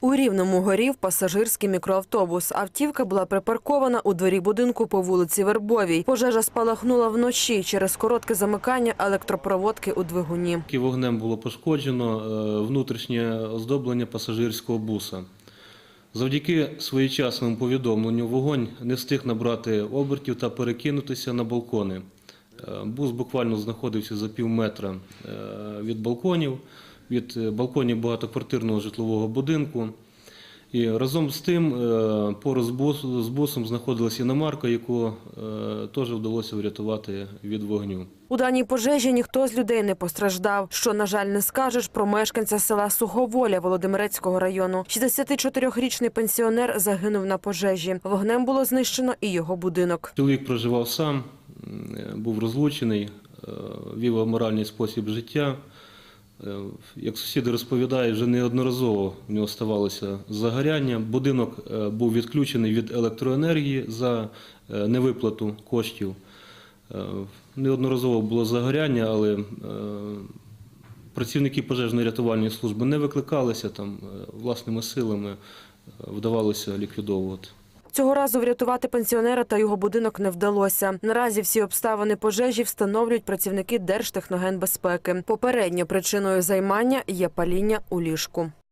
У Рівному горів пасажирський мікроавтобус. Автівка була припаркована у дворі будинку по вулиці Вербовій. Пожежа спалахнула вночі через коротке замикання електропроводки у двигуні. Вогнем було пошкоджено е, внутрішнє оздоблення пасажирського буса. Завдяки своєчасному повідомленню вогонь не встиг набрати обертів та перекинутися на балкони. Е, Бус буквально знаходився за пів метра е, від балконів, від е, балконів багатоквартирного житлового будинку. І разом з тим е, поруч з бусом знаходилася іномарка, яку е, теж вдалося врятувати від вогню. У даній пожежі ніхто з людей не постраждав, що, на жаль, не скажеш про мешканця села Суховоля Володимирецького району. 64-річний пенсіонер загинув на пожежі. Вогнем було знищено і його будинок. Чоловік проживав сам, був розлучений, вів аморальний спосіб життя. Е, Як сусіди розповідають, вже неодноразово в нього ставалося загоряння. Будинок е, був відключений від електроенергії за е, невиплату коштів. Неодноразово було загоряння, але працівники пожежно-рятувальної служби не викликалися там власними силами, вдавалося ліквідовувати. Цього разу врятувати пенсіонера та його будинок не вдалося. Наразі всі обставини пожежі встановлюють працівники Держтехногенбезпеки. Попередньо причиною займання є паління у ліжку.